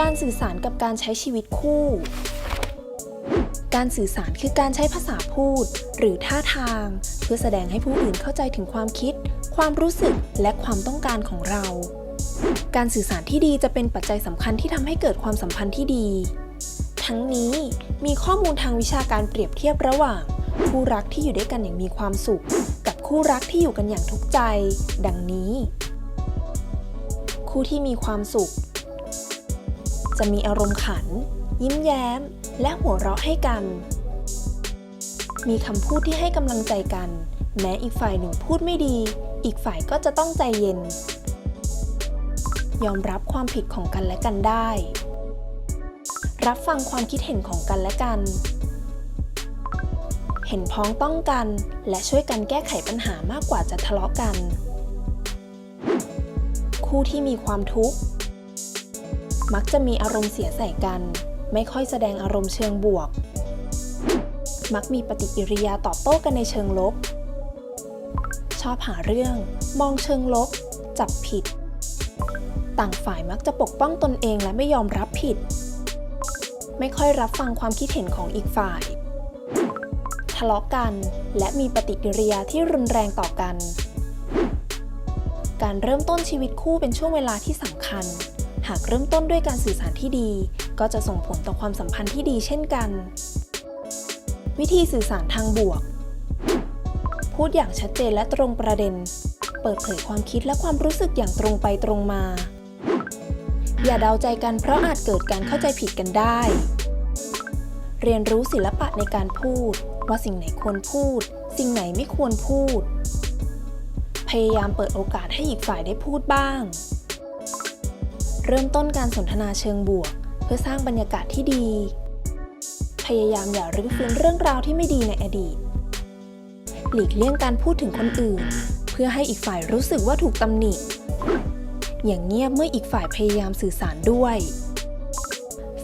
การสื่อสารกับการใช้ชีวิตคู่ การสื่อสารคือการใช้ภาษาพูด หรือท่าทาง เพื่อแสดงให้ผู้อื่นเข้าใจถึงความคิด ความรู้สึกและความต้องการของเรา การสื่อสารที่ดีจะเป็นปัจจัยสำคัญที่ทำให้เกิดความสัมพันธ์ที่ดี ทั้งนี้มีข้อมูลทางวิชาการเปรียบเทียบระหว่าง คู่รักที่อยู่ด้วยกันอย่างมีความสุข กับคู่รักที่อยู่กันอย่างทุกข์ใจ ดังนี้ คู่ที่มีความสุข จะมีอารมณ์ขัน ยิ้มแย้ม และหัวเราะให้กัน มีคำพูดที่ให้กำลังใจกัน แม้อีกฝ่ายหนึ่งพูดไม่ดี อีกฝ่ายก็จะต้องใจเย็น ยอมรับความผิดของกันและกันได้ รับฟังความคิดเห็นของกันและกัน เห็นพ้องต้องกัน และช่วยกันแก้ไขปัญหามากกว่าจะทะเลาะกัน คู่ที่มีความทุกข์ มักจะมีอารมณ์เสียใส่กัน ไม่ค่อยแสดงอารมณ์เชิงบวก มักมีปฏิกิริยาตอบโต้กันในเชิงลบ ชอบหาเรื่อง มองเชิงลบ จับผิด ต่างฝ่ายมักจะปกป้องตนเองและไม่ยอมรับผิด ไม่ค่อยรับฟังความคิดเห็นของอีกฝ่าย ทะเลาะกัน และมีปฏิกิริยาที่รุนแรงต่อกัน การเริ่มต้นชีวิตคู่เป็นช่วงเวลาที่สำคัญ หากเริ่มต้นด้วยการสื่อสารที่ดี ก็จะส่งผลต่อความสัมพันธ์ที่ดีเช่นกัน วิธีสื่อสารทางบวก พูดอย่างชัดเจนและตรงประเด็น เปิดเผยความคิดและความรู้สึกอย่างตรงไปตรงมา อย่าเดาใจกันเพราะอาจเกิดการเข้าใจผิดกันได้ เรียนรู้ศิลปะในการพูด ว่าสิ่งไหนควรพูด สิ่งไหนไม่ควรพูด พยายามเปิดโอกาสให้อีกฝ่ายได้พูดบ้าง เริ่มต้นการสนทนาเชิงบวก เพื่อสร้างบรรยากาศที่ดี พยายามอย่ารื้อฟื้นเรื่องราวที่ไม่ดีในอดีต หลีกเลี่ยงการพูดถึงคนอื่น เพื่อให้อีกฝ่ายรู้สึกว่าถูกตำหนิ อย่างเงียบเมื่ออีกฝ่ายพยายามสื่อสารด้วย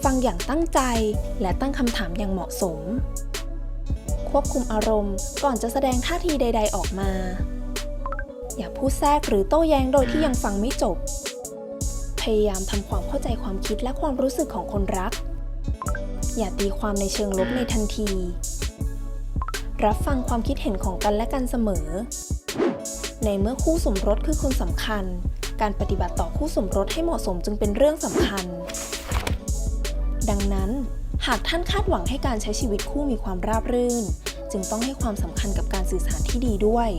ฟังอย่างตั้งใจและตั้งคำถามอย่างเหมาะสม ควบคุมอารมณ์ก่อนจะแสดงท่าทีใด ๆ ออกมา อย่าพูดแทรกหรือโต้แย้งโดยที่ยังฟังไม่จบ พยายามทำความเข้าใจความคิดและความรู้สึกของคนรัก อย่าตีความในเชิงลบในทันที รับฟังความคิดเห็นของกันและกันเสมอ ในเมื่อคู่สมรสคือคนสำคัญ การปฏิบัติต่อคู่สมรสให้เหมาะสมจึงเป็นเรื่องสำคัญ ดังนั้น หากท่านคาดหวังให้การใช้ชีวิตคู่มีความราบรื่น จึงต้องให้ความสำคัญกับการสื่อสารที่ดีด้วย